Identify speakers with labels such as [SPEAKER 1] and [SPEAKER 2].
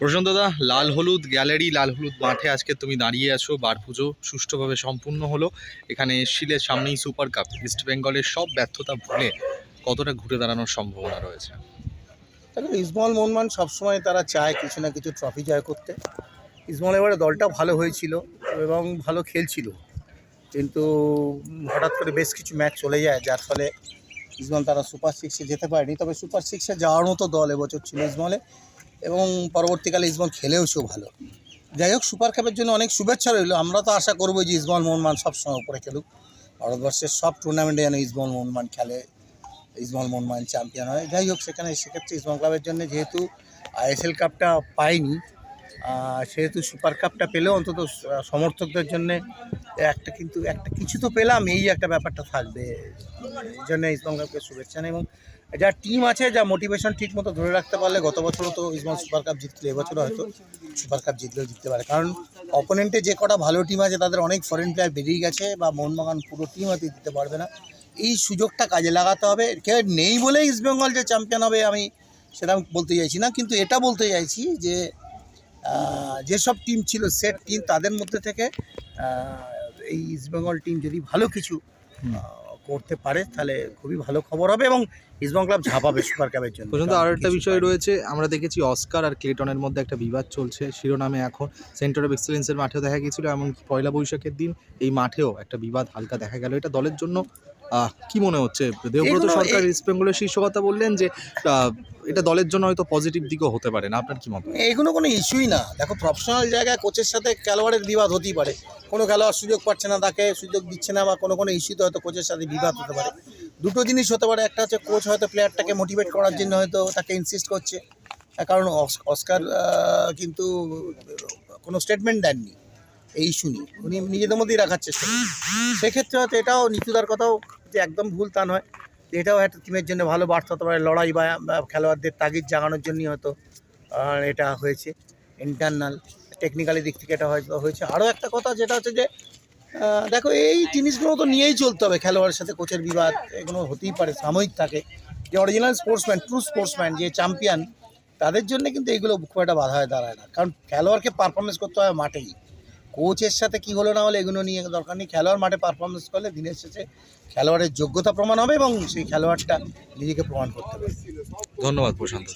[SPEAKER 1] প্রশান্ত দাদা, লাল হলুদ গ্যালারি, লাল হলুদ মাঠে আজকে তুমি দাঁড়িয়ে আছো, বার পুজো সুষ্ঠুভাবে সম্পূর্ণ হলো। এখানে এসছিলে সামনেই সুপার কাপ ইস্ট বেঙ্গলের সব ব্যর্থতা ভুলে কতটা ঘুরে দাঁড়ানোর সম্ভাবনা রয়েছে?
[SPEAKER 2] দেখো ইসমল মোহনমান সবসময় তারা চায় কিছু না কিছু ট্রফি জয় করতে। ইসমল এবারে দলটা ভালো হয়েছিল এবং ভালো খেলছিল। কিন্তু হঠাৎ করে বেশ কিছু ম্যাচ চলে যায়, যার ফলে ইসমল তারা সুপার সিক্সে যেতে পারেনি। তবে সুপার সিক্সে যাওয়ার মতো দল এবছর ছিল ইসমলে এবং পরবর্তীকালে ইসমল খেলেওছেও ভালো। যাই হোক সুপার কাপের জন্য অনেক শুভেচ্ছা রইল। আমরা তো আশা করব যে ইসমল মোহনমান সবসময় উপরে খেলুক। ভারতবর্ষের সব টুর্নামেন্টে যেন ইসমল মোহনমান খেলে ইসমল মোহনমান চ্যাম্পিয়ন হয়। যাই হোক সেখানে সেক্ষেত্রে ইসবল ক্লাবের জন্য যেহেতু আইএসএল কাপটা আহ, সেহেতু সুপার কাপটা পেলেও অন্তত সমর্থকদের জন্য একটা কিন্তু, একটা কিছু তো পেলাম, এই একটা ব্যাপারটা থাকবে। এই জন্য ইসমল ক্লাবকে শুভেচ্ছা এবং যা টিম আছে, যা মোটিভেশন ঠিক মতো ধরে রাখতে পারলে গত বছরও তো ইসমল সুপার কাপ জিতলে এবছরও হয়তো সুপার কাপ জিতলেও জিততে পারে। কারণ অপোনেন্টে যে কটা ভালো টিম আছে, তাদের অনেক ফরেন প্লেয়ার বেরিয়ে গেছে বা মোহনবাগান পুরো টিম হয়তো দিতে পারবে না। এই সুযোগটা কাজে লাগাতে হবে। কেউ নেই বলেই ইস্টবেঙ্গল যে চ্যাম্পিয়ন হবে, আমি সেটা বলতে চাইছি না, কিন্তু এটা বলতে চাইছি যে যেসব টিম ছিল সেট টিম তাদের মধ্যে থেকে এই ইস্টবেঙ্গল টিম যদি ভালো কিছু করতে পারে তাহলে খুবই ভালো খবর হবে এবং ইস্টবেঙ্গল ক্লাব ঝাঁপাবে সুপার কাপের জন্য। পর্যন্ত
[SPEAKER 1] আরও একটা বিষয় রয়েছে আমরা দেখেছি অস্কার আর ক্লেটনের মধ্যে একটা বিবাদ চলছে শিরোনামে এখন সেন্টার অফ এক্সেলেন্সের মাঠেও দেখা গিয়েছিল এমনকি পয়লা বৈশাখের দিন এই মাঠেও একটা বিবাদ হালকা দেখা গেল। এটা দলের জন্য কি মনে হচ্ছে? দেবব্রত সরকার ইস্ট বেঙ্গলের শীর্ষ কথা বললেন যে এটা দলের জন্য হয়তো পজিটিভ দিকও হতে পারে না। আপনার কি মত?
[SPEAKER 2] এগুলো কোনো ইস্যুই না। দেখো প্রফেশনাল জায়গায় কোচের সাথে খেলোয়াড়ের বিবাদ হতেই পারে। কোনো খেলোয়াড় সুযোগ পাচ্ছে না তাকে সুযোগ দিচ্ছে না বা কোনো কোনো ইস্যুতে হয়তো কোচের সাথে বিবাদ হতে পারে। দুটো জিনিস হতে পারে। একটা হচ্ছে কোচ হয়তো প্লেয়ারটাকে মোটিভেট করার জন্য হয়তো তাকে ইনসিস্ট করছে। কারণ অস- অস্কার কিন্তু কোনো স্টেটমেন্ট দেননি। এই ইস্যু নিয়ে। উনি নিজেদের মধ্যেই রাখার চেষ্টা সেক্ষেত্রে হয়তো এটাও নিচুদার কথাও যে একদম ভুল তা নয়। এটাও একটা টিমের জন্য ভালো বার্তা হতে পারে। লড়াই বা খেলোয়াড়দের তাগিদ জাগানোর জন্যই হয়তো এটা হয়েছে। ইন্টারনাল টেকনিক্যালি দিক থেকে এটা হয়তো হয়েছে। আরও একটা কথা যেটা হচ্ছে যে দেখো এই জিনিসগুলো তো নিয়েই চলতে হবে। খেলোয়াড়ের সাথে কোচের বিবাদ, এগুলো হতেই পারে, সাময়িক থাকে। যে অরিজিনাল স্পোর্টসম্যান ট্রু স্পোর্টসম্যান যে চ্যাম্পিয়ন তাদের জন্য কিন্তু এগুলো খুব একটা বাধা হয়ে দাঁড়ায় না। কারণ খেলোয়াড়কে পারফরমেন্স করতে হয় মাঠেই। কোচের সাথে কি হলো না হলো এগুলো নিয়ে দরকার নেই খেলোয়াড় মাঠে পারফরমেন্স করলে দিনের শেষে খেলোয়াড়ের যোগ্যতা প্রমাণ হবে এবং সেই খেলোয়াড়টা নিজেকে প্রমাণ করতে হবে
[SPEAKER 1] ধন্যবাদ প্রশান্ত।